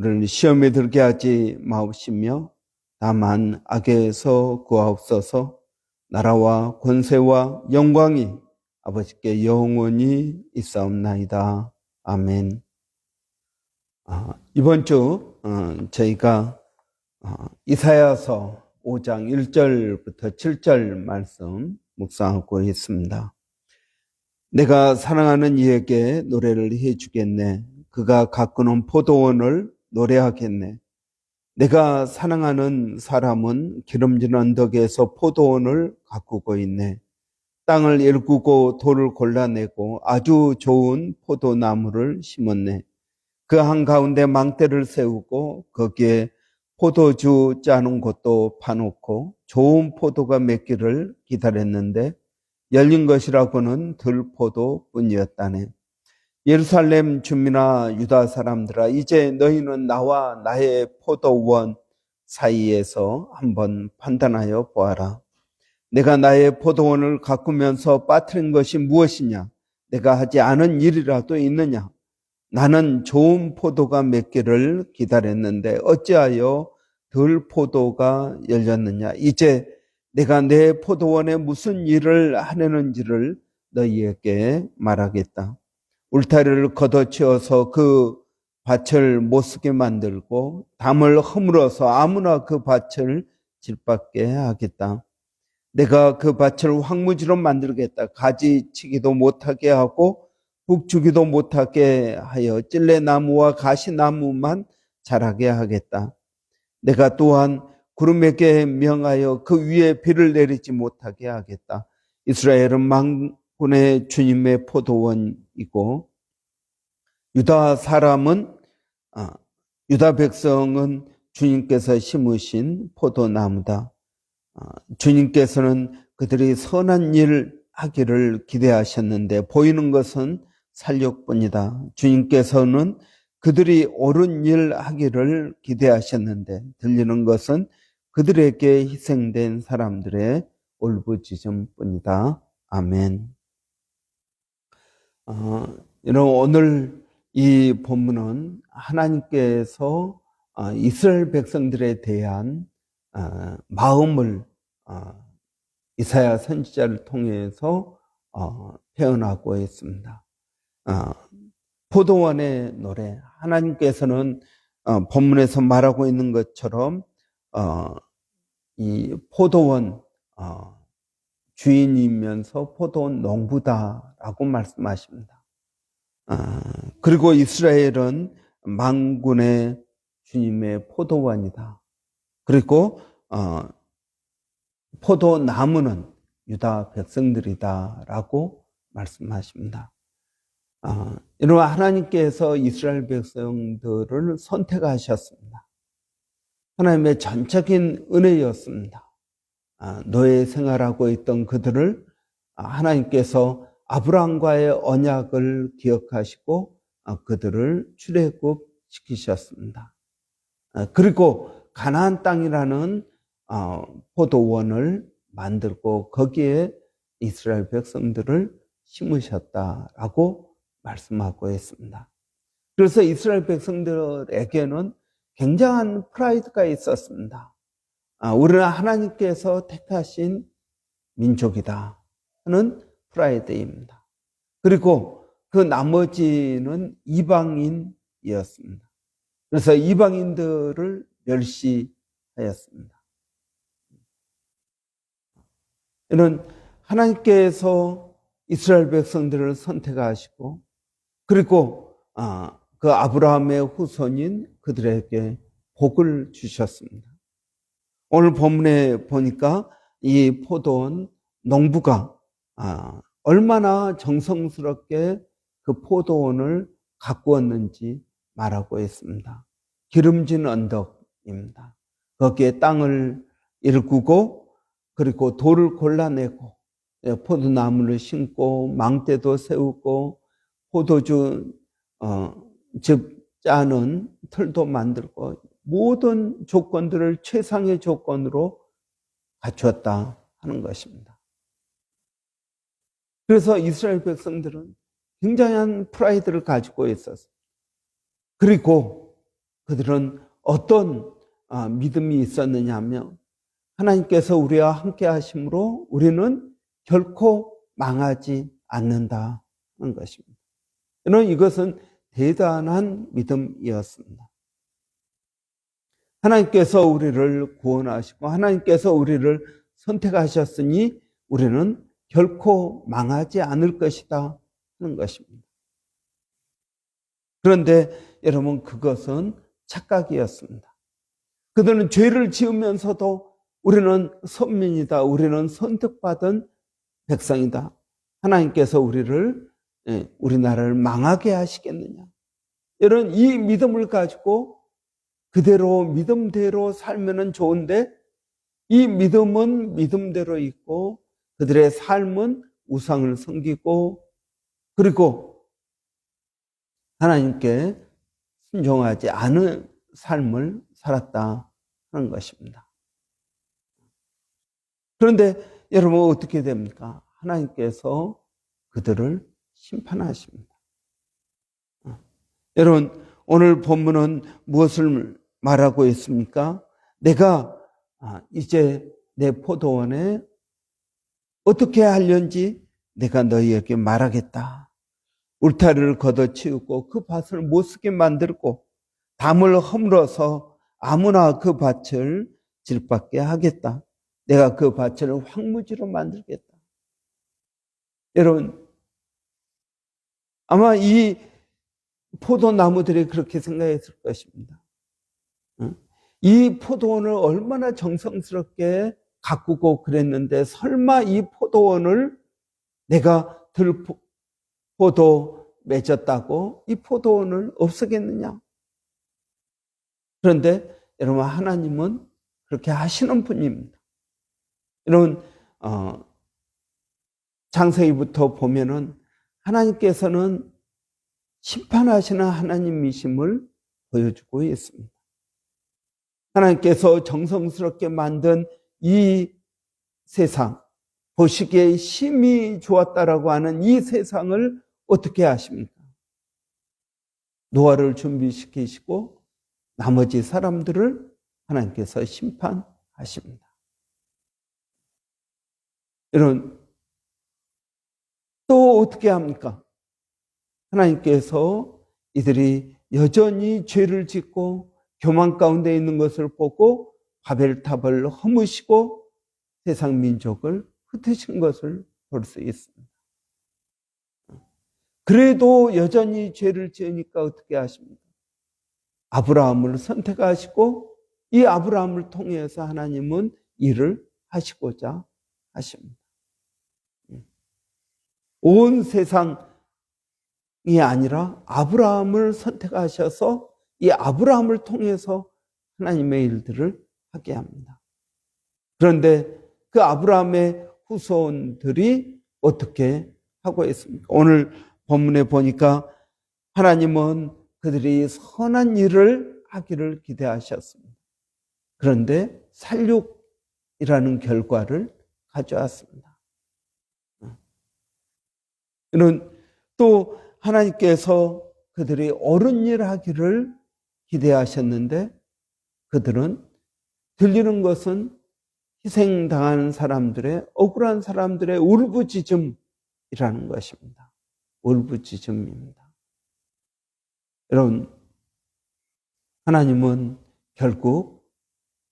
우리를 시험에 들게 하지 마옵시며 다만 악에서 구하옵소서 나라와 권세와 영광이 아버지께 영원히 있사옵나이다. 아멘. 아, 이번 주 어, 저희가 어, 이사야서 5장 1절부터 7절 말씀 묵상하고 있습니다. 내가 사랑하는 이에게 노래를 해주겠네. 그가 가꾸는 포도원을 노래하겠네. 내가 사랑하는 사람은 기름진 언덕에서 포도원을 가꾸고 있네. 땅을 일구고 돌을 골라내고 아주 좋은 포도나무를 심었네. 그 한가운데 망대를 세우고 거기에 포도주 짜는 곳도 파놓고 좋은 포도가 맺기를 기다렸는데 열린 것이라고는 들포도 뿐이었다네. 예루살렘 주민아 유다 사람들아 이제 너희는 나와 나의 포도원 사이에서 한번 판단하여 보아라. 내가 나의 포도원을 가꾸면서 빠뜨린 것이 무엇이냐? 내가 하지 않은 일이라도 있느냐? 나는 좋은 포도가 맺기를 기다렸는데 어찌하여 덜 포도가 열렸느냐? 이제 내가 내 포도원에 무슨 일을 하려는지를 너희에게 말하겠다. 울타리를 걷어치워서 그 밭을 못 쓰게 만들고 담을 허물어서 아무나 그 밭을 질받게 하겠다. 내가 그 밭을 황무지로 만들겠다. 가지 치기도 못하게 하고 북주기도 못하게 하여 찔레나무와 가시나무만 자라게 하겠다. 내가 또한 구름에게 명하여 그 위에 비를 내리지 못하게 하겠다. 이스라엘은 망군의 주님의 포도원 이고 유다 사람은 아, 유다 백성은 주님께서 심으신 포도나무다. 아, 주님께서는 그들이 선한 일 하기를 기대하셨는데 보이는 것은 살육뿐이다. 주님께서는 그들이 옳은 일 하기를 기대하셨는데 들리는 것은 그들에게 희생된 사람들의 올부짖음뿐이다. 아멘. 어, 여러분 오늘 이 본문은 하나님께서 어, 이스라엘 백성들에 대한 어, 마음을 어, 이사야 선지자를 통해서 어, 표현하고 있습니다. 어, 포도원의 노래 하나님께서는 어, 본문에서 말하고 있는 것처럼 어, 이 포도원 어, 주인이면서 포도원 농부다라고 말씀하십니다. 아, 그리고 이스라엘은 망군의 주님의 포도원이다. 그리고 어, 포도나무는 유다 백성들이다라고 말씀하십니다. 아, 이런 하나님께서 이스라엘 백성들을 선택하셨습니다. 하나님의 전적인 은혜였습니다. 아, 노예 생활하고 있던 그들을 하나님께서 아브라함과의 언약을 기억하시고 그들을 출애굽 시키셨습니다. 그리고 가나안 땅이라는 어, 포도원을 만들고 거기에 이스라엘 백성들을 심으셨다라고 말씀하고 있습니다. 그래서 이스라엘 백성들에게는 굉장한 프라이드가 있었습니다. 아, 우리는 하나님께서 택하신 민족이다 하는 프라이드입니다. 그리고 그 나머지는 이방인이었습니다. 그래서 이방인들을 멸시하였습니다. 이는 하나님께서 이스라엘 백성들을 선택하시고 그리고 아, 그 아브라함의 후손인 그들에게 복을 주셨습니다. 오늘 본문에 보니까 이 포도원 농부가 아, 얼마나 정성스럽게 그 포도원을 가꾸었는지 말하고 있습니다. 기름진 언덕, 믿음입니다. 거기에 땅을 일구고 그리고 돌을 골라내고 예, 포도나무를 심고 망대도 세우고 포도주 어, 즙 짜는 틀도 만들고 모든 조건들을 최상의 조건으로 갖추었다 하는 것입니다. 그래서 이스라엘 백성들은 굉장한 프라이드를 가지고 있었어요. 그리고 그들은 어떤 아, 믿음이 있었느냐 하면 하나님께서 우리와 함께 하심으로 우리는 결코 망하지 않는다 하는 것입니다. 저는 이것은 대단한 믿음이었습니다. 하나님께서 우리를 구원하시고 하나님께서 우리를 선택하셨으니 우리는 결코 망하지 않을 것이다 하는 것입니다. 그런데 여러분 그것은 착각이었습니다. 그들은 죄를 지으면서도 우리는 선민이다. 우리는 선택받은 백성이다. 하나님께서 우리를 예, 우리나라를 망하게 하시겠느냐. 이런 이 믿음을 가지고 그대로 믿음대로 살면은 좋은데 이 믿음은 믿음대로 있고 그들의 삶은 우상을 섬기고 그리고 하나님께 순종하지 않은 삶을 살았다 하는 것입니다. 그런데 여러분 어떻게 됩니까? 하나님께서 그들을 심판하십니다. 여러분 오늘 본문은 무엇을 말하고 있습니까? 내가 아, 이제 내 포도원에 어떻게 하려는지 내가 너희에게 말하겠다. 울타리를 걷어치우고 그 밭을 못 쓰게 만들고 담을 허물어서 아무나 그 밭을 질받게 하겠다. 내가 그 밭을 황무지로 만들겠다. 여러분, 아마 이 포도나무들이 그렇게 생각했을 것입니다. 이 포도원을 얼마나 정성스럽게 가꾸고 그랬는데 설마 이 포도원을 내가 들포도 맺었다고 이 포도원을 없애겠느냐? 그런데 여러분 하나님은 그렇게 하시는 분입니다. 여러분 어, 장세기부터 보면은 하나님께서는 심판하시는 하나님이심을 보여주고 있습니다. 하나님께서 정성스럽게 만든 이 세상, 보시기에 힘이 좋았다라고 하는 이 세상을 어떻게 하십니까? 노아를 준비시키시고 나머지 사람들을 하나님께서 심판하십니다. 여러분, 또 어떻게 합니까? 하나님께서 이들이 여전히 죄를 짓고 교만 가운데 있는 것을 보고 바벨탑을 허무시고 세상 민족을 흩으신 것을 볼 수 있습니다. 그래도 여전히 죄를 지으니까 어떻게 하십니까? 아브라함을 선택하시고 이 아브라함을 통해서 하나님은 일을 하시고자 하십니다. 온 세상이 아니라 아브라함을 선택하셔서 이 아브라함을 통해서 하나님의 일들을 하게 합니다. 그런데 그 아브라함의 후손들이 어떻게 하고 있습니까? 오늘 본문에 보니까 하나님은 그들이 선한 일을 하기를 기대하셨습니다. 그런데 살육이라는 결과를 가져왔습니다. 또 하나님께서 그들이 옳은 일 하기를 기대하셨는데 그들은 들리는 것은 희생당하는 사람들의 억울한 사람들의 울부짖음이라는 것입니다. 울부짖음입니다. 여러분 하나님은 결국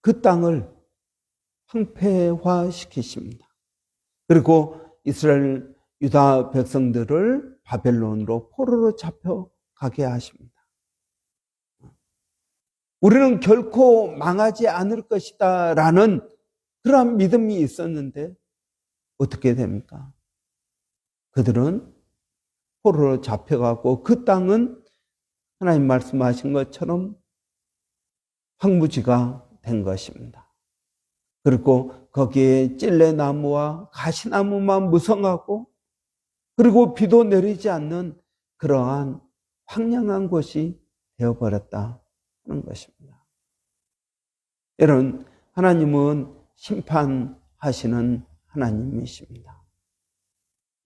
그 땅을 황폐화시키십니다. 그리고 이스라엘 유다 백성들을 바벨론으로 포로로 잡혀가게 하십니다. 우리는 결코 망하지 않을 것이다 라는 그러한 믿음이 있었는데 어떻게 됩니까? 그들은 포로로 잡혀가고 그 땅은 하나님 말씀하신 것처럼 황무지가 된 것입니다. 그리고 거기에 찔레나무와 가시나무만 무성하고 그리고 비도 내리지 않는 그러한 황량한 곳이 되어버렸다 하는 것입니다. 여러분, 하나님은 심판하시는 하나님이십니다.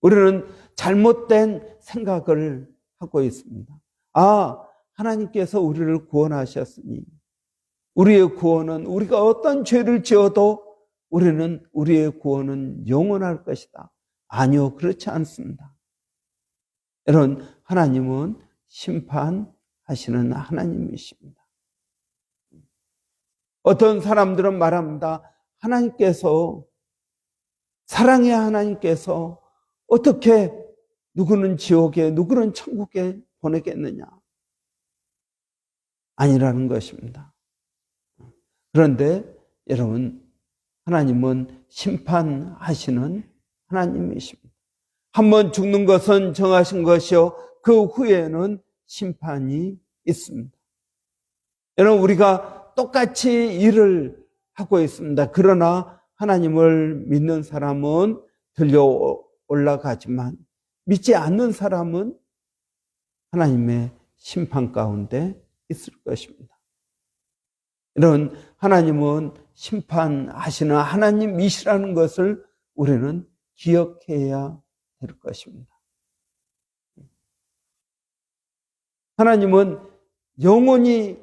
우리는 잘못된 생각을 하고 있습니다. 아, 하나님께서 우리를 구원하셨으니 우리의 구원은 우리가 어떤 죄를 지어도 우리는 우리의 구원은 영원할 것이다. 아니요, 그렇지 않습니다. 여러분, 하나님은 심판하시는 하나님이십니다. 어떤 사람들은 말합니다. 하나님께서, 사랑의 하나님께서 어떻게 누구는 지옥에, 누구는 천국에 보내겠느냐? 아니라는 것입니다. 그런데 여러분, 하나님은 심판하시는 하나님이십니다. 한번 죽는 것은 정하신 것이요. 그 후에는 심판이 있습니다. 여러분, 우리가 똑같이 일을 하고 있습니다. 그러나 하나님을 믿는 사람은 들려 올라가지만 믿지 않는 사람은 하나님의 심판 가운데 있을 것입니다. 이런 하나님은 심판하시는 하나님이시라는 것을 우리는 기억해야 될 것입니다. 하나님은 영원히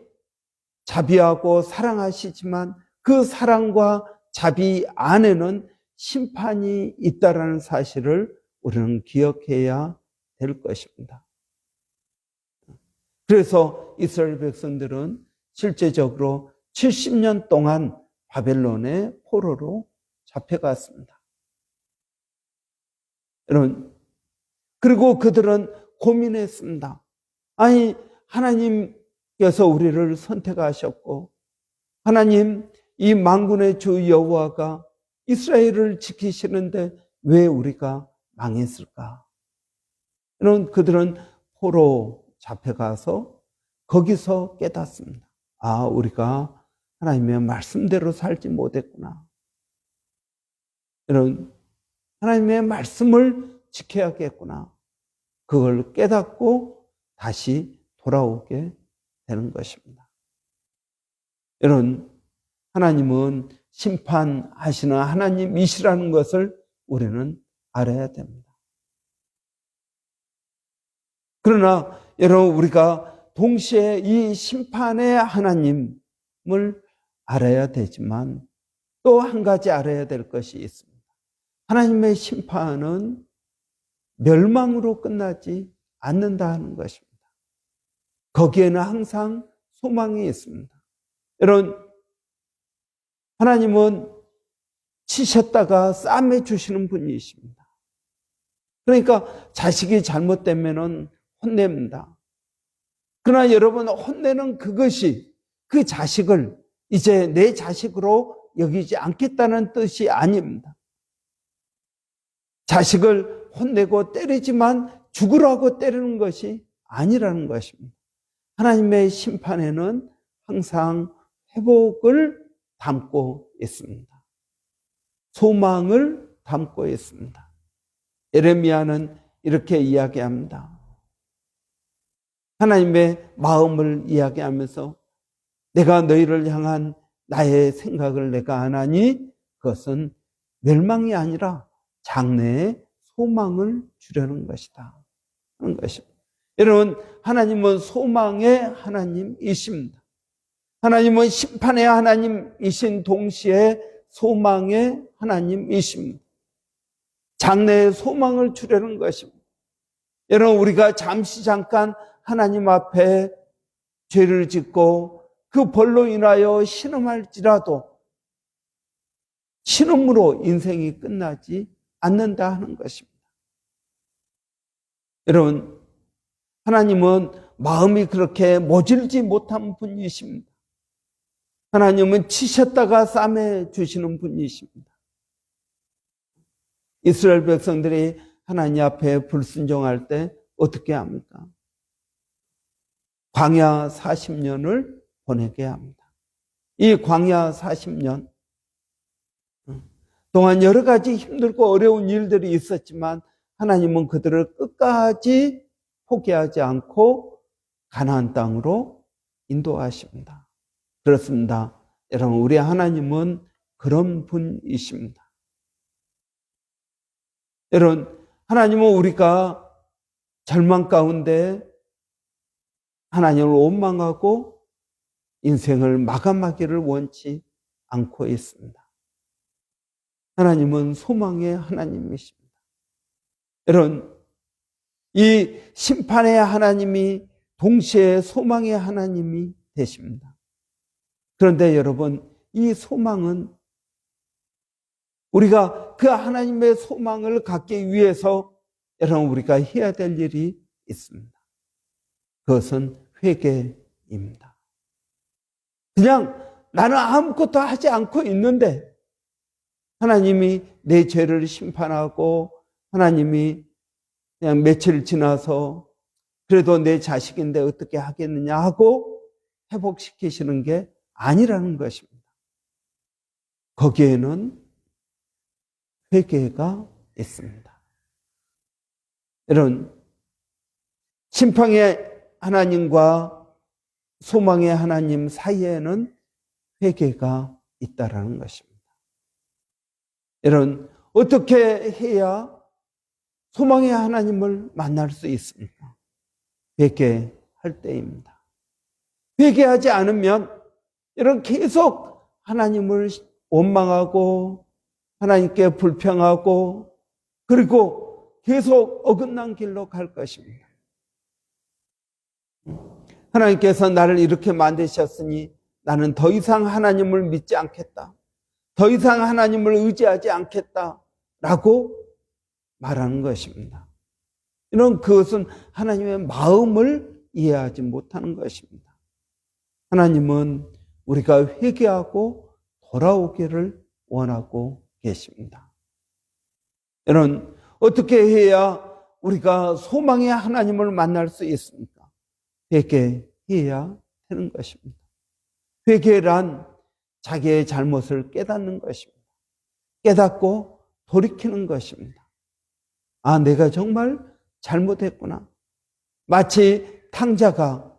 자비하고 사랑하시지만 그 사랑과 자비 안에는 심판이 있다라는 사실을 우리는 기억해야 될 것입니다. 그래서 이스라엘 백성들은 실제적으로 70년 동안 바벨론의 포로로 잡혀갔습니다. 여러분, 그리고 그들은 고민했습니다. 아니, 하나님 께서 우리를 선택하셨고, 하나님, 이 망군의 주 여호와가 이스라엘을 지키시는데 왜 우리가 망했을까? 여러분, 그들은 포로 잡혀가서 거기서 깨닫습니다. 아, 우리가 하나님의 말씀대로 살지 못했구나. 여러분, 하나님의 말씀을 지켜야겠구나. 그걸 깨닫고 다시 돌아오게 되는 것입니다. 여러분, 하나님은 심판하시는 하나님이시라는 것을 우리는 알아야 됩니다. 그러나 여러분, 우리가 동시에 이 심판의 하나님을 알아야 되지만 또 한 가지 알아야 될 것이 있습니다. 하나님의 심판은 멸망으로 끝나지 않는다 하는 것입니다. 거기에는 항상 소망이 있습니다. 여러분, 하나님은 치셨다가 쌈해 주시는 분이십니다. 그러니까 자식이 잘못되면 혼냅니다. 그러나 여러분, 혼내는 그것이 그 자식을 이제 내 자식으로 여기지 않겠다는 뜻이 아닙니다. 자식을 혼내고 때리지만 죽으라고 때리는 것이 아니라는 것입니다. 하나님의 심판에는 항상 회복을 담고 있습니다. 소망을 담고 있습니다. 에레미야는 이렇게 이야기합니다. 하나님의 마음을 이야기하면서 내가 너희를 향한 나의 생각을 내가 안 하니 그것은 멸망이 아니라 장래의 소망을 주려는 것이다. 하는 것입니다. 여러분, 하나님은 소망의 하나님이십니다. 하나님은 심판의 하나님이신 동시에 소망의 하나님이십니다. 장래의 소망을 주려는 것입니다. 여러분, 우리가 잠시 잠깐 하나님 앞에 죄를 짓고 그 벌로 인하여 신음할지라도 신음으로 인생이 끝나지 않는다 하는 것입니다. 여러분, 하나님은 마음이 그렇게 모질지 못한 분이십니다. 하나님은 치셨다가 쌈해 주시는 분이십니다. 이스라엘 백성들이 하나님 앞에 불순종할 때 어떻게 합니까? 광야 40년을 보내게 합니다. 이 광야 40년 동안 여러 가지 힘들고 어려운 일들이 있었지만 하나님은 그들을 끝까지 포기하지 않고 가나안 땅으로 인도하십니다. 그렇습니다. 여러분, 우리 하나님은 그런 분이십니다. 여러분, 하나님은 우리가 절망 가운데 하나님을 원망하고 인생을 마감하기를 원치 않고 있습니다. 하나님은 소망의 하나님이십니다. 여러분, 이 심판의 하나님이 동시에 소망의 하나님이 되십니다. 그런데 여러분, 이 소망은 우리가 그 하나님의 소망을 갖기 위해서 여러분 우리가 해야 될 일이 있습니다. 그것은 회개입니다. 그냥 나는 아무것도 하지 않고 있는데 하나님이 내 죄를 심판하고 하나님이 그냥 며칠 지나서 그래도 내 자식인데 어떻게 하겠느냐 하고 회복시키시는 게 아니라는 것입니다. 거기에는 회개가 있습니다. 여러분, 심판의 하나님과 소망의 하나님 사이에는 회개가 있다라는 것입니다. 여러분, 어떻게 해야 소망의 하나님을 만날 수 있습니까? 회개할 때입니다. 회개하지 않으면 여러분 계속 하나님을 원망하고 하나님께 불평하고 그리고 계속 어긋난 길로 갈 것입니다. 하나님께서 나를 이렇게 만드셨으니 나는 더 이상 하나님을 믿지 않겠다. 더 이상 하나님을 의지하지 않겠다. 라고 말하는 것입니다. 이런 그것은 하나님의 마음을 이해하지 못하는 것입니다. 하나님은 우리가 회개하고 돌아오기를 원하고 계십니다. 여러분, 어떻게 해야 우리가 소망의 하나님을 만날 수 있습니까? 회개해야 되는 것입니다. 회개란 자기의 잘못을 깨닫는 것입니다. 깨닫고 돌이키는 것입니다. 아, 내가 정말 잘못했구나. 마치 탕자가,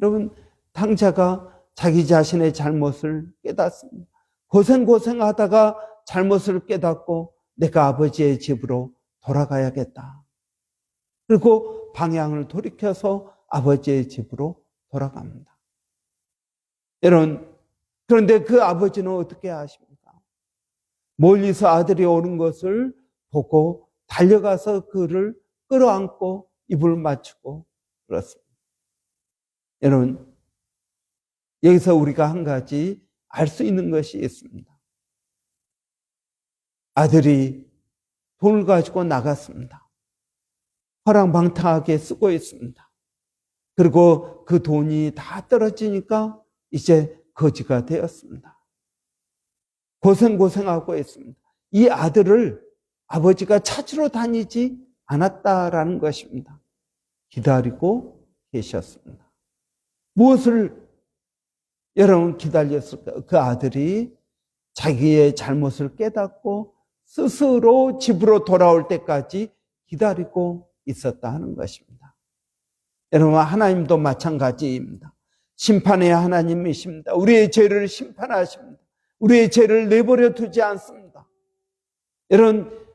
여러분, 탕자가 자기 자신의 잘못을 깨닫습니다. 고생고생 하다가 잘못을 깨닫고 내가 아버지의 집으로 돌아가야겠다. 그리고 방향을 돌이켜서 아버지의 집으로 돌아갑니다. 여러분, 그런데 그 아버지는 어떻게 하십니까? 멀리서 아들이 오는 것을 보고 달려가서 그를 끌어안고 입을 맞추고 그렇습니다. 여러분, 여기서 우리가 한 가지 알 수 있는 것이 있습니다. 아들이 돈을 가지고 나갔습니다. 허랑방탕하게 쓰고 있습니다. 그리고 그 돈이 다 떨어지니까 이제 거지가 되었습니다. 고생고생하고 있습니다. 이 아들을 아버지가 찾으러 다니지 않았다라는 것입니다. 기다리고 계셨습니다. 무엇을 여러분 기다렸을까? 그 아들이 자기의 잘못을 깨닫고 스스로 집으로 돌아올 때까지 기다리고 있었다 하는 것입니다. 여러분, 하나님도 마찬가지입니다. 심판의 하나님이십니다. 우리의 죄를 심판하십니다. 우리의 죄를 내버려 두지 않습니다. 여러분,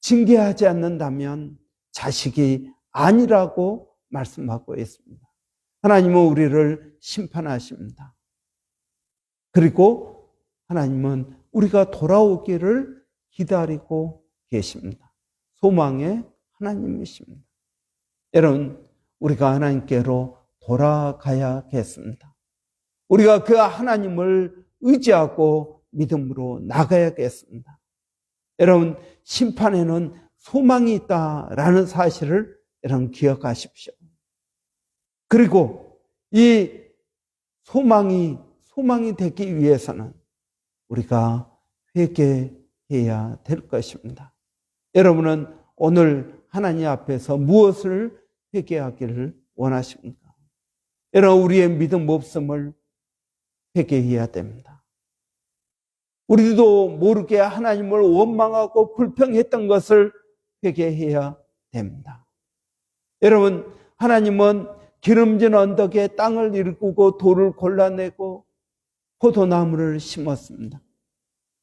징계하지 않는다면 자식이 아니라고 말씀하고 있습니다. 하나님은 우리를 심판하십니다. 그리고 하나님은 우리가 돌아오기를 기다리고 계십니다. 소망의 하나님이십니다. 여러분, 우리가 하나님께로 돌아가야겠습니다. 우리가 그 하나님을 의지하고 믿음으로 나가야겠습니다. 여러분, 심판에는 소망이 있다라는 사실을 여러분 기억하십시오. 그리고 이 소망이 소망이 되기 위해서는 우리가 회개해야 될 것입니다. 여러분은 오늘 하나님 앞에서 무엇을 회개하기를 원하십니까? 여러분 우리의 믿음 없음을 회개해야 됩니다. 우리도 모르게 하나님을 원망하고 불평했던 것을 회개해야 됩니다. 여러분, 하나님은 기름진 언덕에 땅을 일구고 돌을 골라내고 포도나무를 심었습니다.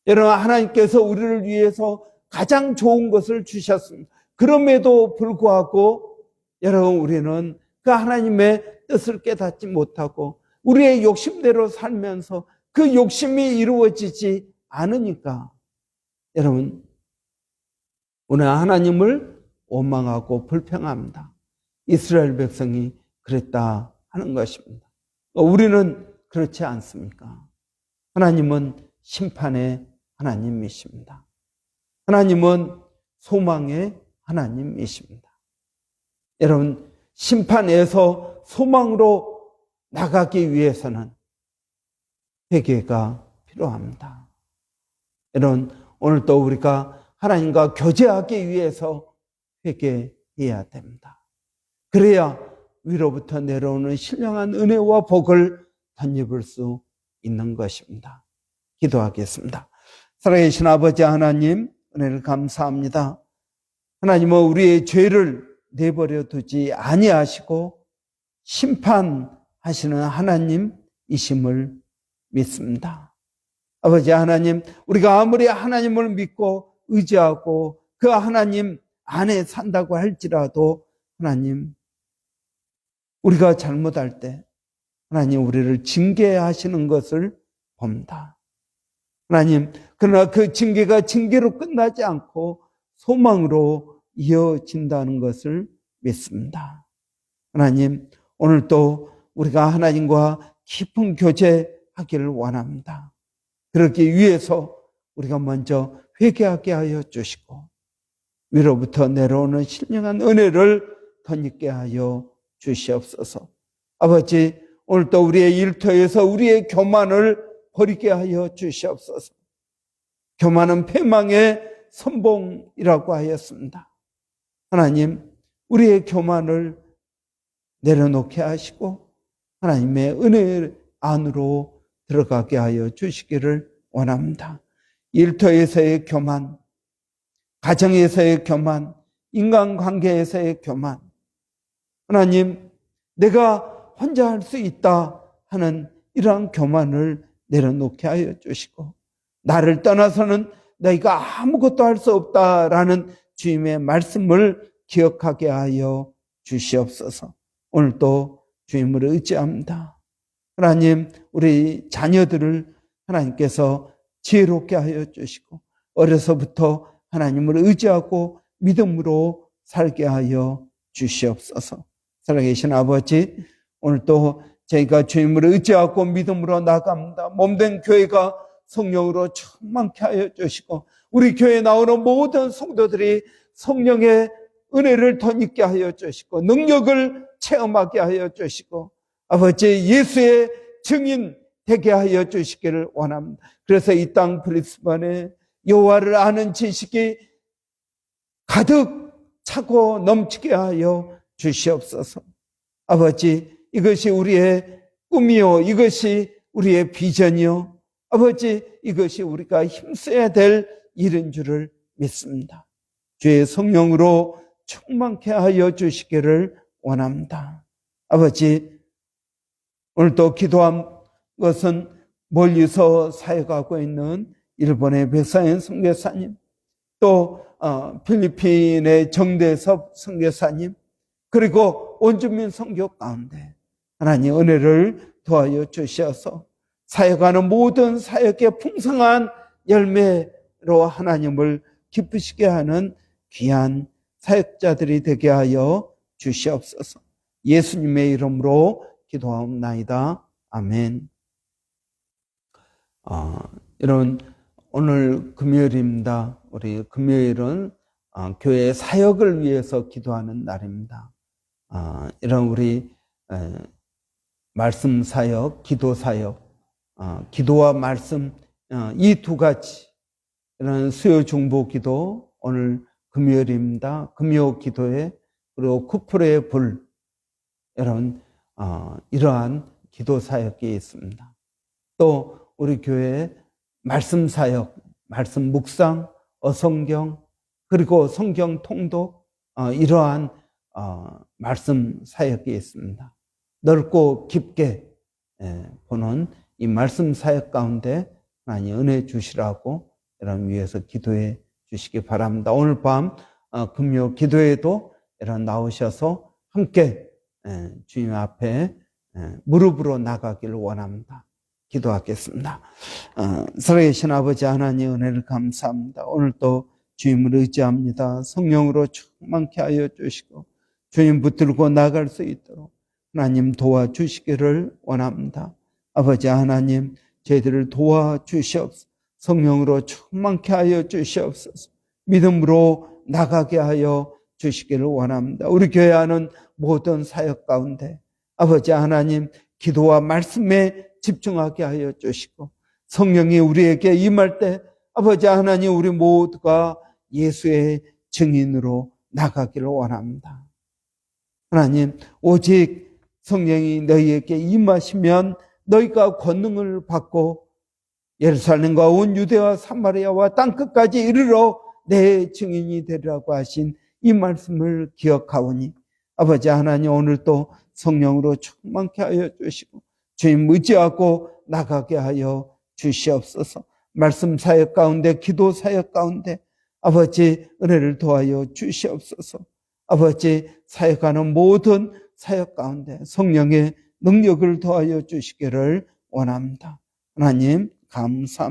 여러분, 하나님께서 우리를 위해서 가장 좋은 것을 주셨습니다. 그럼에도 불구하고 여러분, 우리는 그 하나님의 뜻을 깨닫지 못하고 우리의 욕심대로 살면서 그 욕심이 이루어지지 않으니까 여러분, 오늘 하나님을 원망하고 불평합니다. 이스라엘 백성이 그랬다 하는 것입니다. 우리는 그렇지 않습니까? 하나님은 심판의 하나님이십니다. 하나님은 소망의 하나님이십니다. 여러분, 심판에서 소망으로 나가기 위해서는 회개가 필요합니다. 여러분, 오늘 또 우리가 하나님과 교제하기 위해서 회개해야 됩니다. 그래야 위로부터 내려오는 신령한 은혜와 복을 덧입을 수 있는 것입니다. 기도하겠습니다. 살아계신 아버지 하나님, 은혜를 감사합니다. 하나님은 우리의 죄를 내버려 두지 아니하시고 심판하시는 하나님이심을 믿습니다. 아버지 하나님, 우리가 아무리 하나님을 믿고 의지하고 그 하나님 안에 산다고 할지라도 하나님, 우리가 잘못할 때 하나님 우리를 징계하시는 것을 봅니다. 하나님, 그러나 그 징계가 징계로 끝나지 않고 소망으로 이어진다는 것을 믿습니다. 하나님, 오늘도 우리가 하나님과 깊은 교제하기를 원합니다. 그러기 위해서 우리가 먼저 회개하게 하여 주시고 위로부터 내려오는 신령한 은혜를 덧입게 하여 주시옵소서. 아버지, 오늘도 우리의 일터에서 우리의 교만을 버리게 하여 주시옵소서. 교만은 패망의 선봉이라고 하였습니다. 하나님, 우리의 교만을 내려놓게 하시고 하나님의 은혜 안으로 들어가게 하여 주시기를 원합니다. 일터에서의 교만, 가정에서의 교만, 인간관계에서의 교만. 하나님, 내가 혼자 할 수 있다 하는 이러한 교만을 내려놓게 하여 주시고, 나를 떠나서는 너희가 아무것도 할 수 없다라는 주님의 말씀을 기억하게 하여 주시옵소서. 오늘도 주님을 의지합니다. 하나님, 우리 자녀들을 하나님께서 지혜롭게 하여 주시고, 어려서부터 하나님을 의지하고 믿음으로 살게 하여 주시옵소서. 살아계신 아버지, 오늘도 저희가 주님을 의지하고 믿음으로 나갑니다. 몸된 교회가 성령으로 충만케 하여 주시고, 우리 교회에 나오는 모든 성도들이 성령의 은혜를 덧입게 하여 주시고, 능력을 체험하게 하여 주시고, 아버지 예수의 증인 되게 하여 주시기를 원합니다. 그래서 이 땅 브리스번에 여호와를 아는 지식이 가득 차고 넘치게 하여 주시옵소서. 아버지, 이것이 우리의 꿈이요. 이것이 우리의 비전이요. 아버지, 이것이 우리가 힘써야 될 일인 줄을 믿습니다. 주의 성령으로 충만케 하여 주시기를 원합니다. 아버지, 오늘도 기도한 것은 멀리서 사역하고 있는 일본의 백사연 선교사님, 또 어, 필리핀의 정대섭 선교사님, 그리고 원주민 선교 가운데 하나님 은혜를 도와여 주셔서 사역하는 모든 사역의 풍성한 열매로 하나님을 기쁘시게 하는 귀한 사역자들이 되게 하여 주시옵소서. 예수님의 이름으로 기도하옵나이다. 아멘. 어, 여러분, 오늘 금요일입니다. 우리 금요일은 어, 교회 사역을 위해서 기도하는 날입니다. 어, 이런 우리 에, 말씀 사역, 기도 사역, 어, 기도와 말씀 어, 이두 가지 이런 수요 중보 기도 오늘 금요일입니다. 금요 기도에 그리고 쿠플의 불 여러분 어, 이러한 기도 사역이 있습니다. 또 우리 교회 말씀 사역, 말씀 묵상, 어성경, 그리고 성경 통독 어, 이러한 어, 말씀 사역이 있습니다. 넓고 깊게 예, 보는 이 말씀 사역 가운데 하나님 은혜 주시라고 여러분 위해서 기도해 주시기 바랍니다. 오늘 밤 어, 금요 기도에도 여러분 나오셔서 함께 예, 주님 앞에 예, 무릎으로 나가기를 원합니다. 기도하겠습니다. 어, 살아계신 아버지 하나님 은혜를 감사합니다. 오늘 또 주님을 의지합니다. 성령으로 충만케 하여 주시고 주님 붙들고 나갈 수 있도록 하나님 도와주시기를 원합니다. 아버지 하나님 저희들을 도와주시옵소서 성령으로 충만케 하여 주시옵소서 믿음으로 나가게 하여 주시기를 원합니다. 우리 교회 하는 모든 사역 가운데 아버지 하나님 기도와 말씀에 집중하게 하여 주시고 성령이 우리에게 임할 때 아버지 하나님 우리 모두가 예수의 증인으로 나가기를 원합니다. 하나님 오직 성령이 너희에게 임하시면 너희가 권능을 받고 예루살렘과 온 유대와 사마리아와 땅 끝까지 이르러 내 증인이 되리라고 하신 이 말씀을 기억하오니 아버지 하나님 오늘 또 성령으로 충만케 하여 주시고 주님 의지하고 나가게 하여 주시옵소서. 말씀 사역 가운데 기도 사역 가운데 아버지 은혜를 도하여 주시옵소서. 아버지 사역하는 모든 사역 가운데 성령의 능력을 도하여 주시기를 원합니다. 하나님 감사합니다.